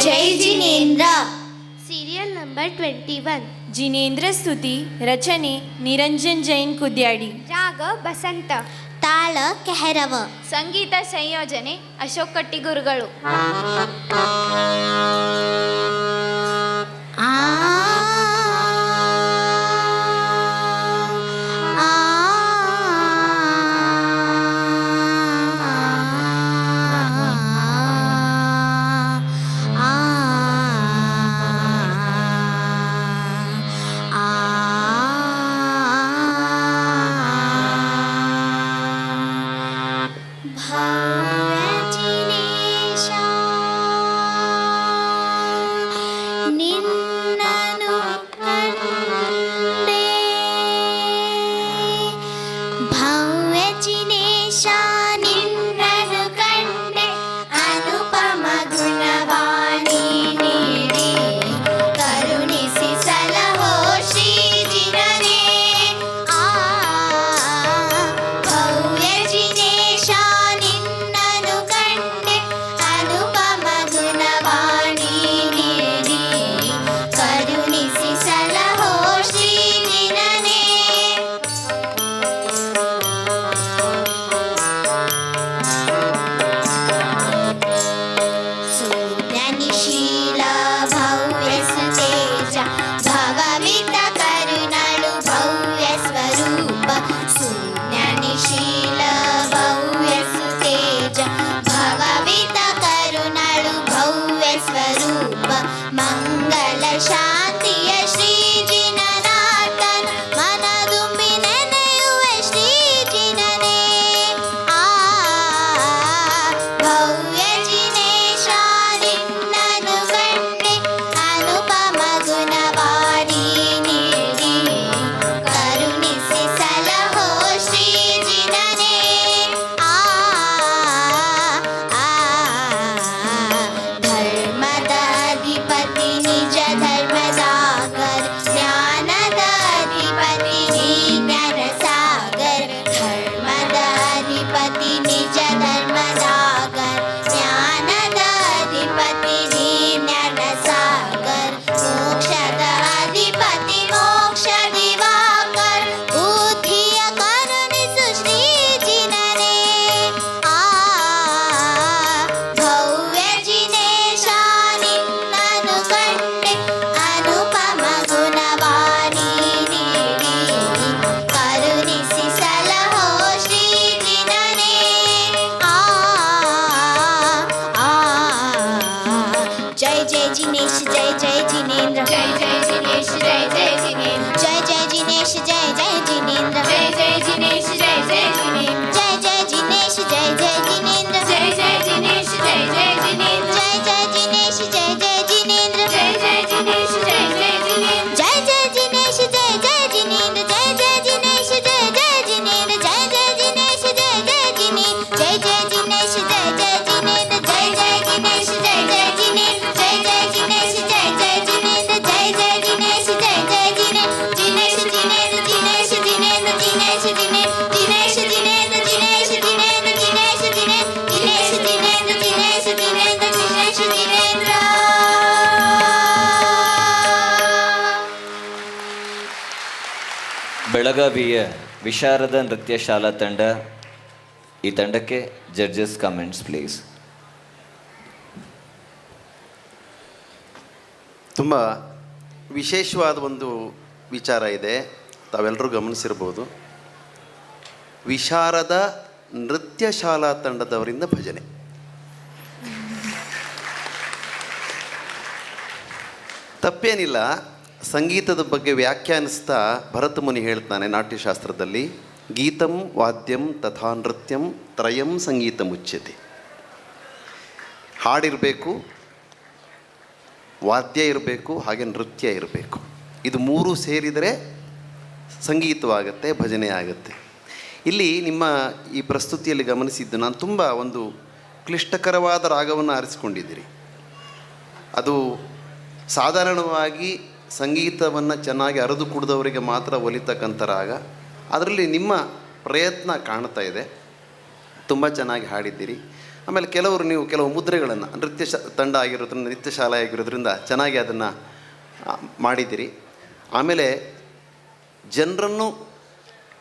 ಜೈ Jinendra serial number twenty one. Jinendra ಸ್ತುತಿ ರಚನೆ ನಿರಂಜನ್ ಜೈನ್ ಕುದ್ಯಾಡಿ. ರಾಗ ಬಸಂತ. ತಾಳ ಕೆಹರವ. ಸಂಗೀತ ಸಂಯೋಜನೆ ಅಶೋಕ್ ಕಟ್ಟಿಗುರುಗಳು. ಬೆಳಗಾವಿಯ ವಿಶಾರದ ನೃತ್ಯ ಶಾಲಾ ತಂಡ, ಈ ತಂಡಕ್ಕೆ ಜಡ್ಜಸ್ ಕಾಮೆಂಟ್ಸ್ ಪ್ಲೀಸ್ ತುಂಬ ವಿಶೇಷವಾದ ಒಂದು ವಿಚಾರ ಇದೆ. ತಾವೆಲ್ಲರೂ ಗಮನಿಸಿರ್ಬೋದು ವಿಶಾರದ ನೃತ್ಯ ಶಾಲಾ ತಂಡದವರಿಂದ ಭಜನೆ. ತಪ್ಪೇನಿಲ್ಲ. ಸಂಗೀತದ ಬಗ್ಗೆ ವ್ಯಾಖ್ಯಾನಿಸ್ತಾ ಭರತಮುನಿ ಹೇಳ್ತಾನೆ ನಾಟ್ಯಶಾಸ್ತ್ರದಲ್ಲಿ, ಗೀತಂ ವಾದ್ಯಂ ತಥಾ ನೃತ್ಯಂ ತ್ರಯಂ ಸಂಗೀತ ಮುಚ್ಯತೆ. ಹಾಡಿರಬೇಕು, ವಾದ್ಯ ಇರಬೇಕು, ಹಾಗೆ ನೃತ್ಯ ಇರಬೇಕು. ಇದು ಮೂರು ಸೇರಿದರೆ ಸಂಗೀತವಾಗತ್ತೆ, ಭಜನೆ ಆಗತ್ತೆ. ಇಲ್ಲಿ ನಿಮ್ಮ ಈ ಪ್ರಸ್ತುತಿಯಲ್ಲಿ ಗಮನಿಸಿದ್ದು ನಾನು ತುಂಬ ಒಂದು ಕ್ಲಿಷ್ಟಕರವಾದ ರಾಗವನ್ನು ಆರಿಸಿಕೊಂಡಿದ್ದೀರಿ. ಅದು ಸಾಧಾರಣವಾಗಿ ಸಂಗೀತವನ್ನು ಚೆನ್ನಾಗಿ ಅರಿದು ಕುಡಿದವರಿಗೆ ಮಾತ್ರ ಒಲಿತಕ್ಕಂಥ ರಾಗ ಅದರಲ್ಲಿ ನಿಮ್ಮ ಪ್ರಯತ್ನ ಕಾಣ್ತಾ ಇದೆ. ತುಂಬ ಚೆನ್ನಾಗಿ ಹಾಡಿದ್ದೀರಿ. ಆಮೇಲೆ ಕೆಲವರು ನೀವು ಕೆಲವು ಮುದ್ರೆಗಳನ್ನು, ನೃತ್ಯ ಶ, ತಂಡ ಆಗಿರೋದ್ರಿಂದ, ನೃತ್ಯ ಶಾಲೆ ಆಗಿರೋದ್ರಿಂದ ಚೆನ್ನಾಗಿ ಅದನ್ನು ಮಾಡಿದ್ದೀರಿ. ಆಮೇಲೆ ಜನರನ್ನು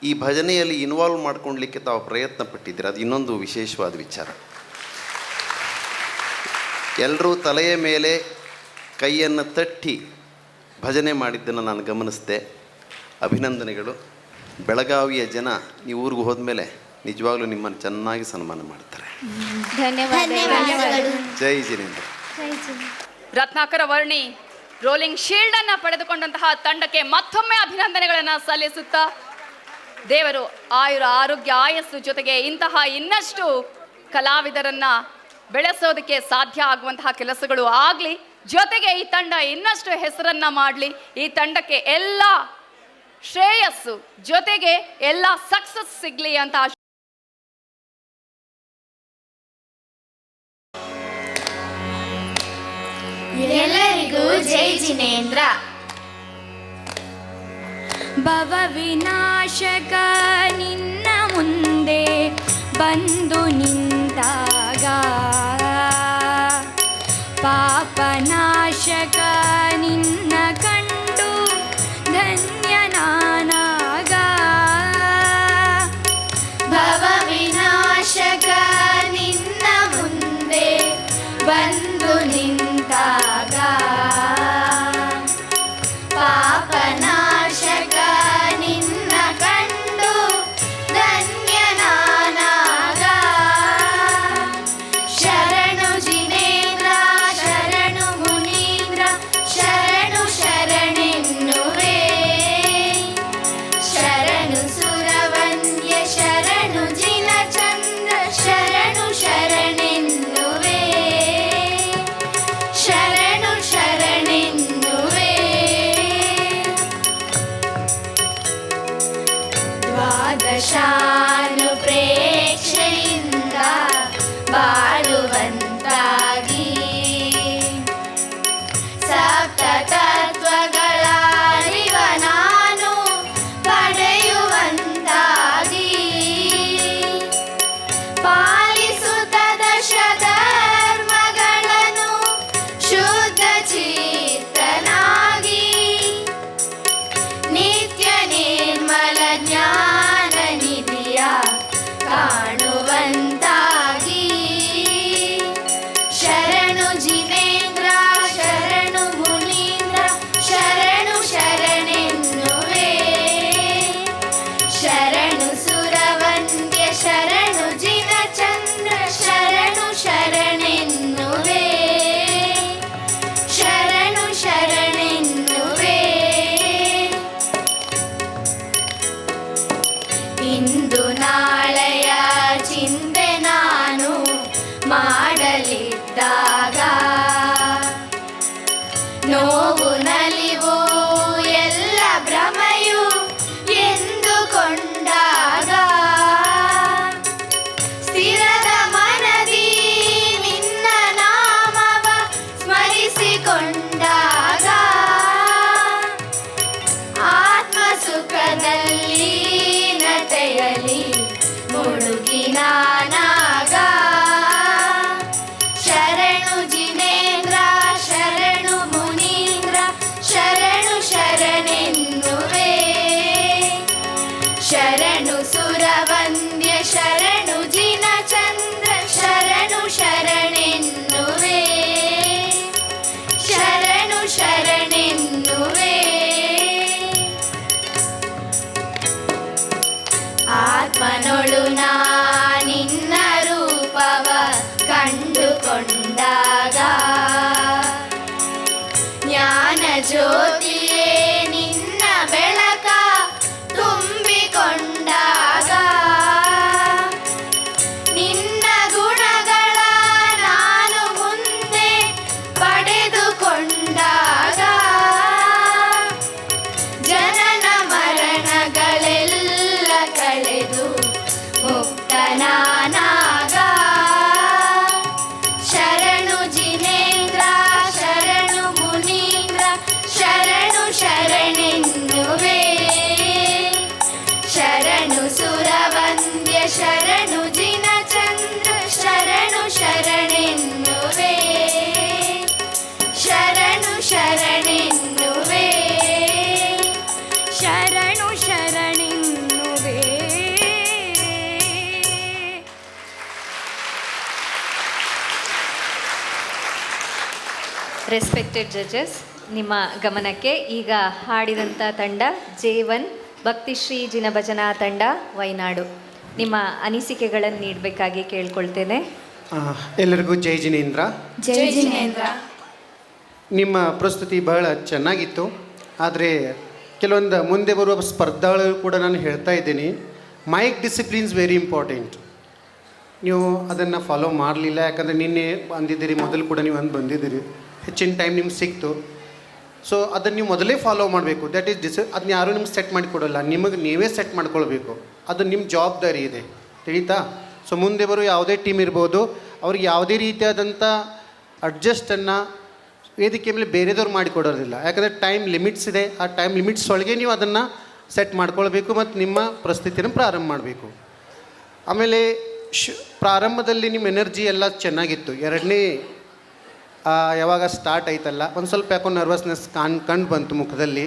ಈ ಭಜನೆಯಲ್ಲಿ ಇನ್ವಾಲ್ವ್ ಮಾಡ್ಕೊಳ್ಲಿಕ್ಕೆ ತಾವು ಪ್ರಯತ್ನ ಪಟ್ಟಿದ್ದೀರಿ. ಅದು ಇನ್ನೊಂದು ವಿಶೇಷವಾದ ವಿಚಾರ. ಎಲ್ಲರೂ ತಲೆಯ ಮೇಲೆ ಕೈಯನ್ನು ತಟ್ಟಿ ಭಜನೆ ಮಾಡಿದ್ದನ್ನು ನಾನು ಗಮನಿಸಿದೆ. ಅಭಿನಂದನೆಗಳು. ಬೆಳಗಾವಿಯ ಜನ ನೀವು ಊರಿಗೆ ಹೋದ್ಮೇಲೆ ನಿಜವಾಗ್ಲೂ ನಿಮ್ಮನ್ನು ಚೆನ್ನಾಗಿ ಸನ್ಮಾನ ಮಾಡ್ತಾರೆ. ಧನ್ಯವಾದಗಳು. ಜೈ ಜಿನೇಂದ್ರ. ರತ್ನಾಕರ ವರ್ಣಿ ರೋಲಿಂಗ್ ಶೀಲ್ಡ್ ಅನ್ನ ಪಡೆದುಕೊಂಡಂತಹ ತಂಡಕ್ಕೆ ಮತ್ತೊಮ್ಮೆ ಅಭಿನಂದನೆಗಳನ್ನು ಸಲ್ಲಿಸುತ್ತಾ ದೇವರು ಆಯುರ ಆರೋಗ್ಯ ಆಯಸ್ಸು ಜೊತೆಗೆ ಇಂತಹ ಇನ್ನಷ್ಟು ಕಲಾವಿದರನ್ನ ಬೆಳೆಸೋದಕ್ಕೆ ಸಾಧ್ಯ ಆಗುವಂತಹ ಕೆಲಸಗಳು ಆಗಲಿ ಜೊತೆಗೆ ಈ ತಂಡ ಇನ್ನಷ್ಟು ಹೆಸರನ್ನ ಮಾಡಲಿ. ಈ ತಂಡಕ್ಕೆ ಎಲ್ಲ ಶ್ರೇಯಸ್ಸು ಜೊತೆಗೆ ಎಲ್ಲ ಸಕ್ಸಸ್ ಸಿಗ್ಲಿ ಅಂತ ಆಶ್- ಎಲ್ಲರಿಗೂ ಜೈ ಜಿನೇಂದ್ರ. ಭವ ವಿನಾಶಕ ನಿನ್ನ ಮುಂದೆ ಬಂದು ನಿಂತಾಗ. पापनाशकनिन्द ಇಂದು ರೆಸ್ಪೆಕ್ಟೆಡ್ ಜಡ್ಜಸ್ ನಿಮ್ಮ ಗಮನಕ್ಕೆ ಈಗ ಹಾಡಿದಂಥ ತಂಡ ಜೆ ಒನ್ ಭಕ್ತಿಶ್ರೀ ಜಿನಭಜನಾ ತಂಡ ವೈನಾಡು. ನಿಮ್ಮ ಅನಿಸಿಕೆಗಳನ್ನು ನೀಡಬೇಕಾಗಿ ಕೇಳ್ಕೊಳ್ತೇನೆ. ಎಲ್ಲರಿಗೂ ಜೈ ಜಿನೇಂದ್ರ. ಜೈ ಜಿನೇಂದ್ರ. ನಿಮ್ಮ ಪ್ರಸ್ತುತಿ ಬಹಳ ಚೆನ್ನಾಗಿತ್ತು. ಆದರೆ ಕೆಲವೊಂದು ಮುಂದೆ ಬರುವ ಸ್ಪರ್ಧೆಗಳು ಕೂಡ ನಾನು ಹೇಳ್ತಾ ಇದ್ದೀನಿ. ಮೈಕ್ ಡಿಸಿಪ್ಲಿನ್ಸ್ ವೆರಿ ಇಂಪಾರ್ಟೆಂಟ್ ನೀವು ಅದನ್ನು ಫಾಲೋ ಮಾಡಲಿಲ್ಲ. ಯಾಕಂದರೆ ನಿನ್ನೆ ಬಂದಿದ್ದೀರಿ ಮೊದಲು ಕೂಡ ನೀವು ಅಂದು ಬಂದಿದ್ದೀರಿ. ಹೆಚ್ಚಿನ ಟೈಮ್ ನಿಮ್ಗೆ ಸಿಕ್ತು. ಸೊ ಅದನ್ನು ನೀವು ಮೊದಲೇ ಫಾಲೋ ಮಾಡಬೇಕು. ದ್ಯಾಟ್ ಈಸ್ ಡಿಸ್ ಅದನ್ನ ಯಾರೂ ನಿಮ್ಗೆ ಸೆಟ್ ಮಾಡಿ ಕೊಡೋಲ್ಲ. ನಿಮಗೆ ನೀವೇ ಸೆಟ್ ಮಾಡ್ಕೊಳ್ಬೇಕು. ಅದು ನಿಮ್ಮ ಜವಾಬ್ದಾರಿ ಇದೆ. ತಿಳಿತಾ? ಸೊ ಮುಂದೆ ಬರೋ ಯಾವುದೇ ಟೀಮ್ ಇರ್ಬೋದು, ಅವ್ರಿಗೆ ಯಾವುದೇ ರೀತಿಯಾದಂಥ ಅಡ್ಜಸ್ಟನ್ನು ವೇದಿಕೆ ಮೇಲೆ ಬೇರೆದವ್ರು ಮಾಡಿಕೊಡೋದಿಲ್ಲ ಯಾಕಂದರೆ ಟೈಮ್ ಲಿಮಿಟ್ಸ್ ಇದೆ. ಆ ಟೈಮ್ ಲಿಮಿಟ್ಸ್ ಒಳಗೆ ನೀವು ಅದನ್ನು ಸೆಟ್ ಮಾಡ್ಕೊಳ್ಬೇಕು ಮತ್ತು ನಿಮ್ಮ ಪ್ರಸ್ತುತಿಯನ್ನು ಪ್ರಾರಂಭ ಮಾಡಬೇಕು. ಆಮೇಲೆ ಶ್ ಪ್ರಾರಂಭದಲ್ಲಿ ನಿಮ್ಮ ಎನರ್ಜಿ ಎಲ್ಲ ಚೆನ್ನಾಗಿತ್ತು. ಎರಡನೇ ಯಾವಾಗ ಸ್ಟಾರ್ಟ್ ಆಯ್ತಲ್ಲ, ಒಂದು ಸ್ವಲ್ಪ ಯಾಕೋ ನರ್ವಸ್ನೆಸ್ ಕಾಣ್, ಕಂಡು ಬಂತು ಮುಖದಲ್ಲಿ.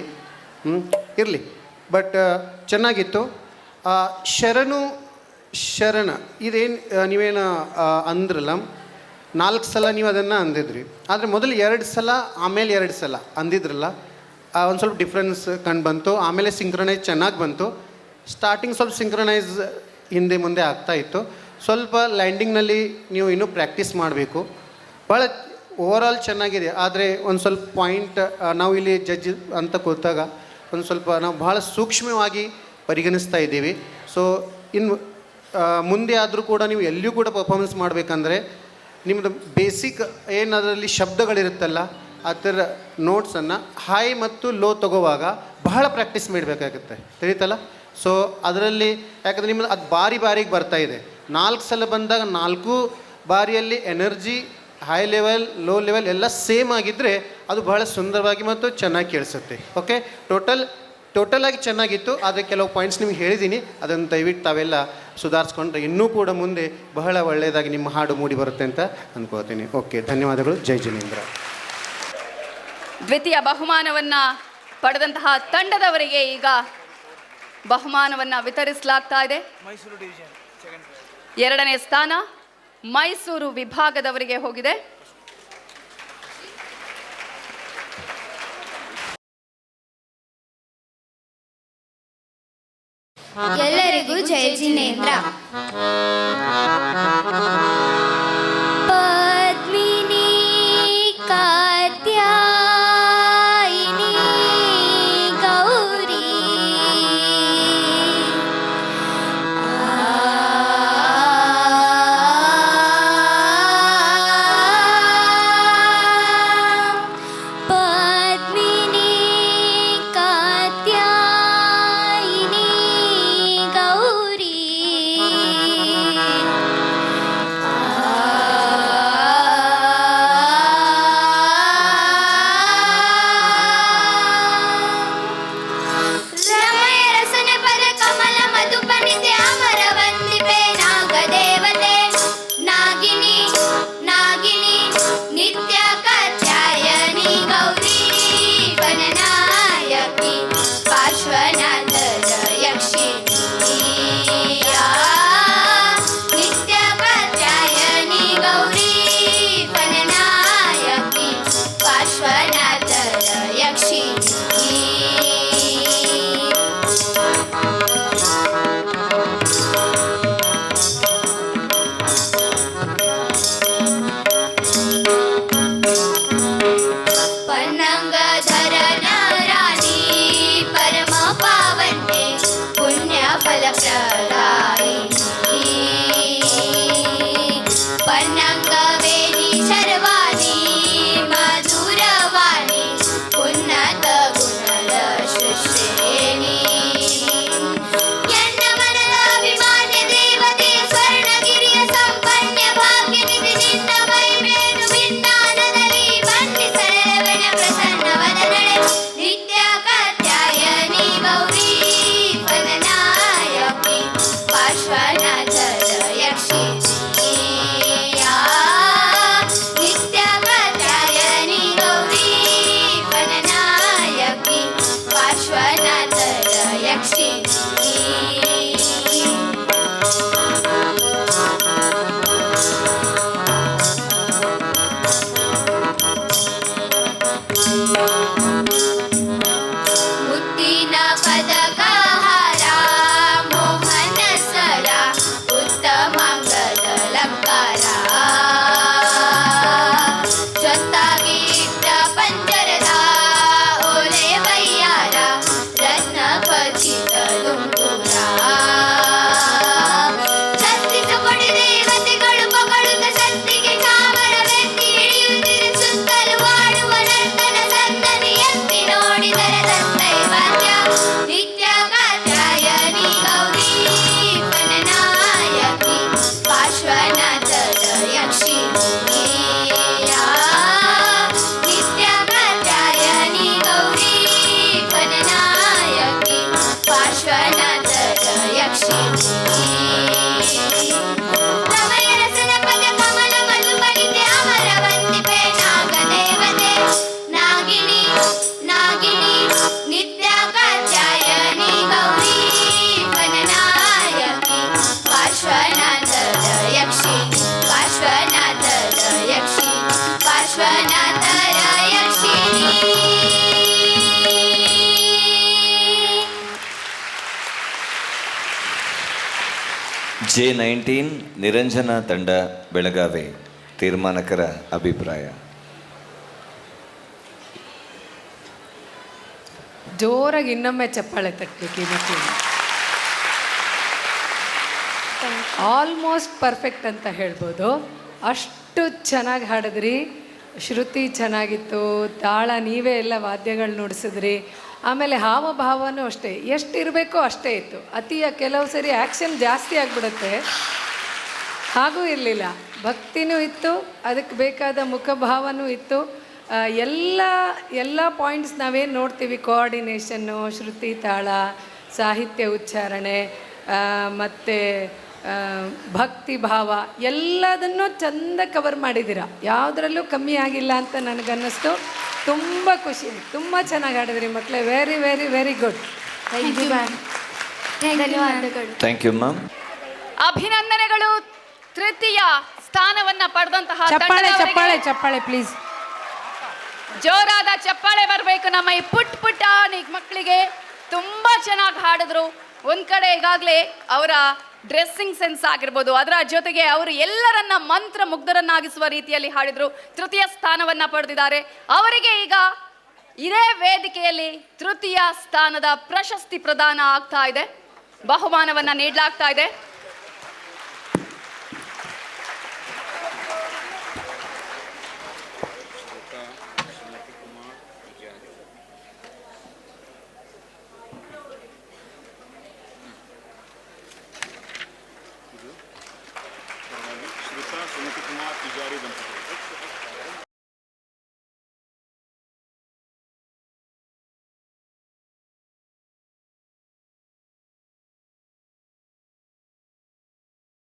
ಹ್ಞೂ ಇರಲಿ. ಬಟ್ ಚೆನ್ನಾಗಿತ್ತು. ಶರಣು, ಶರಣ, ಇದೇನು ನೀವೇನು ಅಂದ್ರಲ್ಲ, ನಾಲ್ಕು ಸಲ ನೀವು ಅದನ್ನು ಅಂದಿದ್ರಿ. ಆದರೆ ಮೊದಲು ಎರಡು ಸಲ, ಆಮೇಲೆ ಎರಡು ಸಲ ಅಂದಿದ್ರಲ್ಲ ಒಂದು ಸ್ವಲ್ಪ ಡಿಫ್ರೆನ್ಸ್ ಕಂಡು ಬಂತು, ಆಮೇಲೆ ಸಿಂಕ್ರನೈಸ್ ಚೆನ್ನಾಗಿ ಬಂತು. ಸ್ಟಾರ್ಟಿಂಗ್ ಸ್ವಲ್ಪ ಸಿಂಕ್ರನೈಸ್ ಹಿಂದೆ ಮುಂದೆ ಆಗ್ತಾ ಇತ್ತು. ಸ್ವಲ್ಪ ಲ್ಯಾಂಡಿಂಗ್ನಲ್ಲಿ ನೀವು ಇನ್ನೂ ಪ್ರಾಕ್ಟೀಸ್ ಮಾಡಬೇಕು. ಭಾಳ ಓವರಾಲ್ ಚೆನ್ನಾಗಿದೆ. ಆದರೆ ಒಂದು ಸ್ವಲ್ಪ ಪಾಯಿಂಟ್ ನಾವು ಇಲ್ಲಿ ಜಡ್ಜ್ ಅಂತ ಕೂತಾಗ ಒಂದು ಸ್ವಲ್ಪ ನಾವು ಭಾಳ ಸೂಕ್ಷ್ಮವಾಗಿ ಪರಿಗಣಿಸ್ತಾ ಇದ್ದೀವಿ. ಸೊ ಇನ್ನು ಮುಂದೆ ಆದರೂ ಕೂಡ ನೀವು ಎಲ್ಲಿಯೂ ಕೂಡ ಪರ್ಫಾರ್ಮೆನ್ಸ್ ಮಾಡಬೇಕಂದ್ರೆ ನಿಮ್ಮದು ಬೇಸಿಕ್ ಏನು ಅದರಲ್ಲಿ ಆ ಥರ ನೋಟ್ಸನ್ನು ಹೈ ಮತ್ತು ಲೋ ತಗೋವಾಗ ಬಹಳ ಪ್ರಾಕ್ಟೀಸ್ ಮಾಡಬೇಕಾಗುತ್ತೆ. ತಿಳಿತಲ್ಲ? ಸೊ ಅದರಲ್ಲಿ ಯಾಕಂದರೆ ನಿಮ್ಮದು ಅದು ಬಾರಿ ಬಾರಿಗೆ ಬರ್ತಾ ಇದೆ. ನಾಲ್ಕು ಸಲ ಬಂದಾಗ ನಾಲ್ಕು ಬಾರಿಯಲ್ಲಿ energy high level low level ಎಲ್ಲ ಸೇಮ್ ಆಗಿದ್ದರೆ ಅದು ಬಹಳ ಸುಂದರವಾಗಿ ಮತ್ತು ಚೆನ್ನಾಗಿ ಕೇಳಿಸುತ್ತೆ. ಓಕೆ ಟೋಟಲ್ ಟೋಟಲಾಗಿ ಚೆನ್ನಾಗಿತ್ತು. ಆದರೆ ಕೆಲವು ಪಾಯಿಂಟ್ಸ್ ನಿಮ್ಗೆ ಹೇಳಿದ್ದೀನಿ ಅದನ್ನು ದಯವಿಟ್ಟು ತಾವೆಲ್ಲ ಸುಧಾರಿಸ್ಕೊಂಡ್ರೆ ಇನ್ನೂ ಕೂಡ ಮುಂದೆ ಬಹಳ ಒಳ್ಳೆಯದಾಗಿ ನಿಮ್ಮ ಹಾಡು ಮೂಡಿ ಬರುತ್ತೆ ಅಂತ ಅಂದ್ಕೋತೀನಿ ಓಕೆ ಧನ್ಯವಾದಗಳು. ಜೈ ಜಿನೇಂದ್ರ. ದ್ವಿತೀಯ ಬಹುಮಾನವನ್ನು ಪಡೆದಂತಹ ತಂಡದವರಿಗೆ ಈಗ ಬಹುಮಾನವನ್ನು ವಿತರಿಸಲಾಗ್ತಾ ಇದೆ. ಎರಡನೇ ಸ್ಥಾನ. ಮೈಸೂರು ವಿಭಾಗದವರಿಗೆ ಹೋಗಿದೆ. ಎಲ್ಲರಿಗೂ ಜಯ ಜಿನೇಂದ್ರ. ಜೆ ನೈನ್ಟೀನ್ ನಿರಂಜನ ತಂಡ ಬೆಳಗಾವಿ ತೀರ್ಮಾನಕರ ಅಭಿಪ್ರಾಯ. ಜೋರಾಗಿ ಇನ್ನೊಮ್ಮೆ ಚಪ್ಪಾಳೆ ತಟ್ಟಬೇಕು ಆಲ್ಮೋಸ್ಟ್ ಪರ್ಫೆಕ್ಟ್ ಅಂತ ಹೇಳ್ಬೋದು. ಅಷ್ಟು ಚೆನ್ನಾಗಿ ಹಾಡಿದ್ರಿ. ಶ್ರುತಿ ಚೆನ್ನಾಗಿತ್ತು. ತಾಳ ನೀವೇ ಎಲ್ಲ ವಾದ್ಯಗಳು ನುಡಿಸಿದ್ರಿ. ಆಮೇಲೆ ಹಾವಭಾವನೂ ಅಷ್ಟೇ. ಎಷ್ಟು ಇರಬೇಕೋ ಅಷ್ಟೇ ಇತ್ತು. ಅತಿಯ ಕೆಲವು ಸರಿ ಆ್ಯಕ್ಷನ್ ಜಾಸ್ತಿ ಆಗಿಬಿಡುತ್ತೆ. ಹಾಗೂ ಇರಲಿಲ್ಲ. ಭಕ್ತಿನೂ ಇತ್ತು, ಅದಕ್ಕೆ ಬೇಕಾದ ಮುಖಭಾವನೂ ಇತ್ತು. ಎಲ್ಲ ಎಲ್ಲ ಪಾಯಿಂಟ್ಸ್ ನಾವೇನು ನೋಡ್ತೀವಿ? ಕೋಆರ್ಡಿನೇಷನ್ನು ಶ್ರುತಿ ತಾಳ, ಸಾಹಿತ್ಯ ಉಚ್ಚಾರಣೆ ಮತ್ತು ಭಕ್ತಿ ಭಾವ, ಎಲ್ಲದನ್ನೂ ಚೆಂದ ಕವರ್ ಮಾಡಿದ್ದೀರ? ಯಾವುದರಲ್ಲೂ ಕಮ್ಮಿ ಆಗಿಲ್ಲ ಅಂತ ನನಗನ್ನಿಸ್ತು. ತುಂಬ ಖುಷಿ ತುಂಬ ಚೆನ್ನಾಗಿ ಆಡಿದ್ರಿ ಮಕ್ಕಳೇ very very very good thank you ma'am ಧನ್ಯವಾದಗಳು. ಥ್ಯಾಂಕ್ ಯು ಮ್ಯಾಮ್ ಅಭಿನಂದನೆಗಳು. ತೃತೀಯ ಸ್ಥಾನವನ್ನ ಪಡೆದಂತಹ ಚಪ್ಪಾಳೆ ಚಪ್ಪಾಳೆ ಚಪ್ಪಾಳೆ ಪ್ಲೀಸ್ ಜೋರಾದ ಚಪ್ಪಾಳೆ ಬರಬೇಕು ನಮ್ಮ ಈ ಪುಟ್ ಪುಟ್ಟ ಮಕ್ಕಳಿಗೆ. ತುಂಬಾ ಚೆನ್ನಾಗಿ ಹಾಡಿದ್ರು. ಒಂದ್ ಕಡೆ ಈಗಾಗಲೇ ಅವರ ಡ್ರೆಸ್ಸಿಂಗ್ ಸೆನ್ಸ್ ಆಗಿರ್ಬೋದು. ಅದರ ಜೊತೆಗೆ ಅವರು ಎಲ್ಲರನ್ನ ಮಂತ್ರ ಮುಗ್ಧರನ್ನಾಗಿಸುವ ರೀತಿಯಲ್ಲಿ ಹಾಡಿದ್ರು. ತೃತೀಯ ಸ್ಥಾನವನ್ನ ಪಡೆದಿದ್ದಾರೆ. ಅವರಿಗೆ ಈಗ ಇದೇ ವೇದಿಕೆಯಲ್ಲಿ ತೃತೀಯ ಸ್ಥಾನದ ಪ್ರಶಸ್ತಿ ಪ್ರದಾನ ಆಗ್ತಾ ಇದೆ. ಬಹುಮಾನವನ್ನ ನೀಡಲಾಗ್ತಾ ಇದೆ.